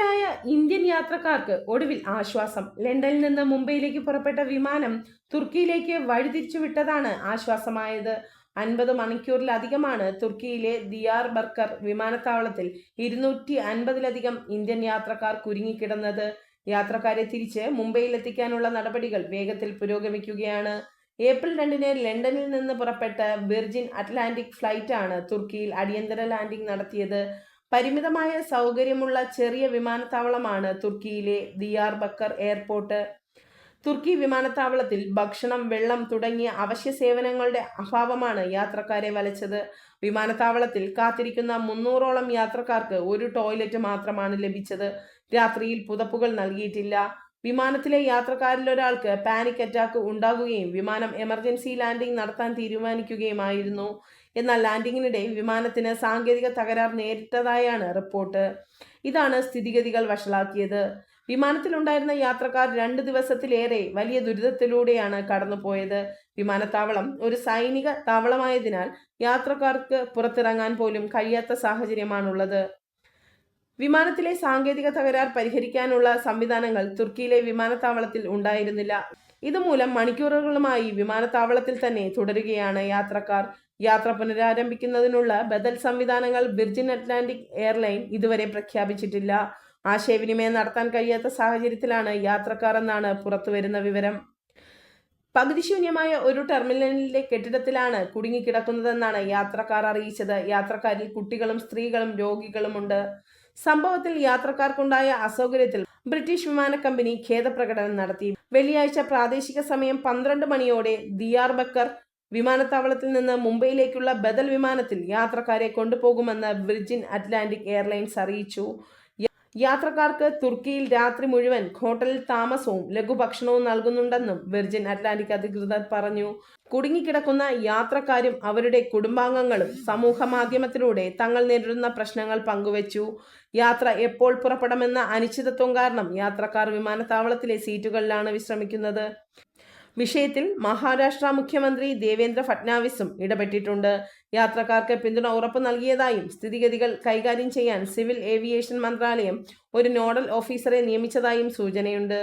കുടുക്കിലായ Indian യാത്രക്കാർക്ക് ഒടുവിൽ ആശ്വാസം. ലണ്ടനിൽ നിന്ന് മുംബൈയിലേക്ക് പുറപ്പെട്ട വിമാനം തുർക്കിയിലേക്ക് വഴിതിരിച്ചു വഴിതിരിച്ചുവിട്ടതാണ് ആശ്വാസമായത്. അൻപത് മണിക്കൂറിലധികമാണ് തുർക്കിയിലെ ദിയാർ ബർക്കർ വിമാനത്താവളത്തിൽ ഇരുന്നൂറ്റി അൻപതിലധികം ഇന്ത്യൻ യാത്രക്കാർ കുരുങ്ങിക്കിടന്നത്. യാത്രക്കാരെ തിരിച്ച് മുംബൈയിലെത്തിക്കാനുള്ള നടപടികൾ വേഗത്തിൽ പുരോഗമിക്കുകയാണ്. ഏപ്രിൽ രണ്ടിന് ലണ്ടനിൽ നിന്ന് പുറപ്പെട്ട വിർജിൻ അറ്റ്ലാന്റിക് ഫ്ലൈറ്റാണ് തുർക്കിയിൽ അടിയന്തര ലാൻഡിംഗ് നടത്തിയത്. പരിമിതമായ സൗകര്യമുള്ള ചെറിയ വിമാനത്താവളമാണ് തുർക്കിയിലെ ദിയാർ ബക്കർ എയർപോർട്ട്. തുർക്കി വിമാനത്താവളത്തിൽ ഭക്ഷണം വെള്ളം തുടങ്ങിയ അവശ്യ സേവനങ്ങളുടെ അഭാവമാണ് യാത്രക്കാരെ വലച്ചത്. വിമാനത്താവളത്തിൽ കാത്തിരിക്കുന്ന മുന്നൂറോളം യാത്രക്കാർക്ക് ഒരു ടോയ്ലറ്റ് മാത്രമാണ് ലഭിച്ചത്. രാത്രിയിൽ പുതപ്പുകൾ നൽകിയിട്ടില്ല. വിമാനത്തിലെ യാത്രക്കാരിൽ ഒരാൾക്ക് പാനിക് അറ്റാക്ക് ഉണ്ടാകുകയും വിമാനം എമർജൻസി ലാൻഡിംഗ് നടത്താൻ തീരുമാനിക്കുകയുമായിരുന്നു. എന്നാൽ ലാൻഡിങ്ങിനിടെ വിമാനത്തിന് സാങ്കേതിക തകരാർ നേരിട്ടതായാണ് റിപ്പോർട്ട് ഇതാണ് സ്ഥിതിഗതികൾ വഷളാക്കിയത്. വിമാനത്തിലുണ്ടായിരുന്ന യാത്രക്കാർ രണ്ട് ദിവസത്തിലേറെ വലിയ ദുരിതത്തിലൂടെയാണ് കടന്നുപോയത്. വിമാനത്താവളം ഒരു സൈനിക താവളമായതിനാൽ യാത്രക്കാർക്ക് പുറത്തിറങ്ങാൻ പോലും കഴിയാത്ത സാഹചര്യമാണുള്ളത്. വിമാനത്തിലെ സാങ്കേതിക തകരാർ പരിഹരിക്കാനുള്ള സംവിധാനങ്ങൾ തുർക്കിയിലെ വിമാനത്താവളത്തിൽ ഉണ്ടായിരുന്നില്ല. ഇതുമൂലം മണിക്കൂറുകളുമായി വിമാനത്താവളത്തിൽ തന്നെ തുടരുകയാണ് യാത്രക്കാർ. യാത്ര പുനരാരംഭിക്കുന്നതിനുള്ള ബദൽ സംവിധാനങ്ങൾ വിർജിൻ അറ്റ്ലാന്റിക് എയർലൈൻ ഇതുവരെ പ്രഖ്യാപിച്ചിട്ടില്ല. ആശയവിനിമയം നടത്താൻ കഴിയാത്ത സാഹചര്യത്തിലാണ് യാത്രക്കാർ എന്നാണ് പുറത്തുവരുന്ന വിവരം. പകുതിശൂന്യമായ ഒരു ടെർമിനലിലെ കെട്ടിടത്തിലാണ് കുടുങ്ങിക്കിടക്കുന്നതെന്നാണ് യാത്രക്കാർ അറിയിച്ചത്. യാത്രക്കാരിൽ കുട്ടികളും സ്ത്രീകളും രോഗികളുമുണ്ട്. സംഭവത്തിൽ യാത്രക്കാർക്കുണ്ടായ അസൗകര്യത്തിൽ ബ്രിട്ടീഷ് വിമാന കമ്പനി ഖേദപ്രകടനം നടത്തി. വെള്ളിയാഴ്ച പ്രാദേശിക സമയം പന്ത്രണ്ട് മണിയോടെ ദിയാർ ബക്കർ വിമാനത്താവളത്തിൽ നിന്ന് മുംബൈയിലേക്കുള്ള ബദൽ വിമാനത്തിൽ യാത്രക്കാരെ കൊണ്ടുപോകുമെന്ന് വിർജിൻ അറ്റ്ലാന്റിക് എയർലൈൻസ് അറിയിച്ചു. യാത്രക്കാർക്ക് തുർക്കിയിൽ രാത്രി മുഴുവൻ ഹോട്ടലിൽ താമസവും ലഘുഭക്ഷണവും നൽകുന്നുണ്ടെന്നും വെർജിൻ അറ്റ്ലാന്റിക് അധികൃതർ പറഞ്ഞു. കുടുങ്ങിക്കിടക്കുന്ന യാത്രക്കാരും അവരുടെ കുടുംബാംഗങ്ങളും സമൂഹ മാധ്യമത്തിലൂടെ തങ്ങൾ നേരിടുന്ന പ്രശ്നങ്ങൾ പങ്കുവച്ചു. യാത്ര എപ്പോൾ പുറപ്പെടുമെന്ന അനിശ്ചിതത്വം കാരണം യാത്രക്കാർ വിമാനത്താവളത്തിലെ സീറ്റുകളിലാണ് വിശ്രമിക്കുന്നത്. വിഷയത്തിൽ മഹാരാഷ്ട്ര മുഖ്യമന്ത്രി ദേവേന്ദ്ര ഫട്നാവിസും ഇടപെട്ടിട്ടുണ്ട്. യാത്രക്കാർക്ക് പിന്തുണ ഉറപ്പ് നൽകിയതായും സ്ഥിതിഗതികൾ കൈകാര്യം ചെയ്യാൻ സിവിൽ ഏവിയേഷൻ മന്ത്രാലയം ഒരു നോഡൽ ഓഫീസറെ നിയമിച്ചതായും സൂചനയുണ്ട്.